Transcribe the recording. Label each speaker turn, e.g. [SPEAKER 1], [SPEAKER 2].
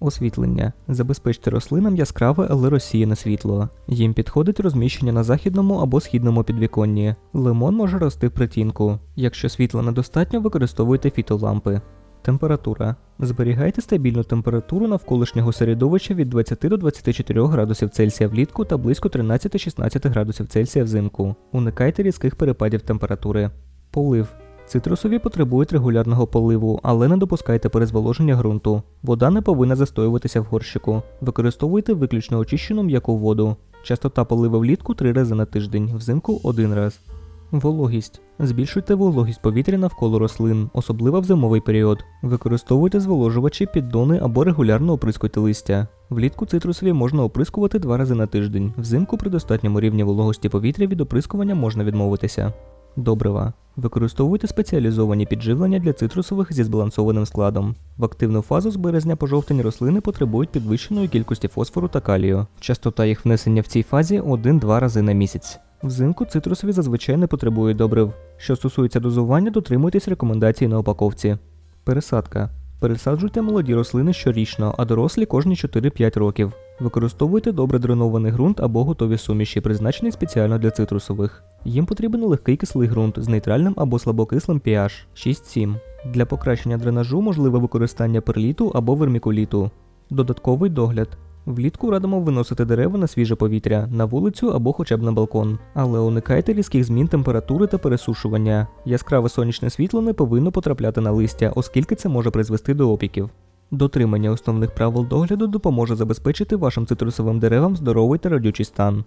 [SPEAKER 1] Освітлення. Забезпечте рослинам яскраве, але розсіяне світло. Їм підходить розміщення на західному або східному підвіконні. Лимон може рости в притінку. Якщо світла недостатньо, використовуйте фітолампи. Температура. Зберігайте стабільну температуру навколишнього середовища від 20 до 24 градусів Цельсія влітку та близько 13-16 градусів Цельсія взимку. Уникайте різких перепадів температури. Полив. Цитрусові потребують регулярного поливу, але не допускайте перезволоження ґрунту. Вода не повинна застоюватися в горщику. Використовуйте виключно очищену м'яку воду. Частота поливу влітку 3 рази на тиждень, взимку 1 раз. Вологість. Збільшуйте вологість повітря навколо рослин, особливо в зимовий період. Використовуйте зволожувачі, піддони або регулярно оприскуйте листя. Влітку цитрусові можна оприскувати два рази на тиждень. Взимку при достатньому рівні вологості повітря від оприскування можна відмовитися. Добрива. Використовуйте спеціалізовані підживлення для цитрусових зі збалансованим складом. В активну фазу з березня по жовтень рослини потребують підвищеної кількості фосфору та калію. Частота їх внесення в цій фазі 1-2 рази на місяць. Взимку цитрусові зазвичай не потребують добрив. Що стосується дозування, дотримуйтесь рекомендацій на упаковці. Пересадка. Пересаджуйте молоді рослини щорічно, а дорослі кожні 4-5 років. Використовуйте добре дренований ґрунт або готові суміші, призначені спеціально для цитрусових. Їм потрібен легкий кислий ґрунт з нейтральним або слабокислим pH 6-7. Для покращення дренажу можливе використання перліту або вермікуліту. Додатковий догляд. Влітку радимо виносити дерева на свіже повітря, на вулицю або хоча б на балкон. Але уникайте різких змін температури та пересушування. Яскраве сонячне світло не повинно потрапляти на листя, оскільки це може призвести до опіків. Дотримання основних правил догляду допоможе забезпечити вашим цитрусовим деревам здоровий та родючий стан.